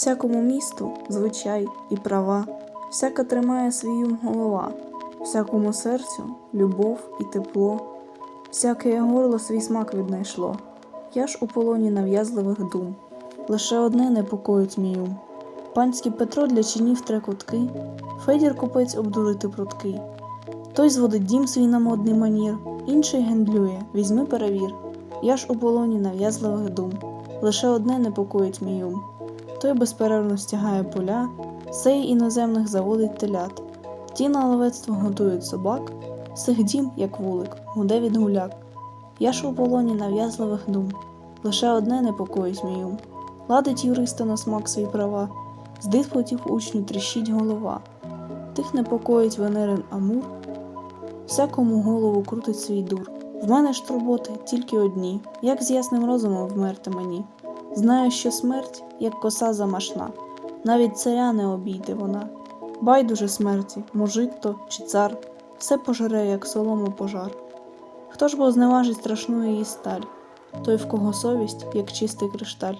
Всякому місту звичай і права, всяка тримає свій голова, всякому серцю любов і тепло, всяке горло свій смак віднайшло. Я ж у полоні нав'язливих дум, лише одне непокоїть мій ум. Панський Петро для чинів тре кутки, Федір купець обдурити пруткий. Той зводить дім свій на модний манір, інший гендлює, візьми перевір. Я ж у полоні нав'язливих дум, лише одне непокоїть мій ум. Той безперервно стягає поля, сей іноземних заводить телят. Ті на ловецтво готують собак, сих дім, як вулик, гуде від гуляк. Я ж у полоні нав'язливих дум, лише одне непокоїть мій ум. Ладить юриста на смак свої права, з диспутів учню тріщить голова. Тих непокоїть Венерин Амур, всякому голову крутить свій дур. В мене ж турботи тільки одні, як з ясним розумом вмерти мені. Знаю, що смерть, як коса замашна, навіть царя не обійде вона. Байдуже смерті, мужик то чи цар, все пожере, як солому пожар. Хто ж бо зневажить страшну її сталь, той, в кого совість, як чистий кришталь.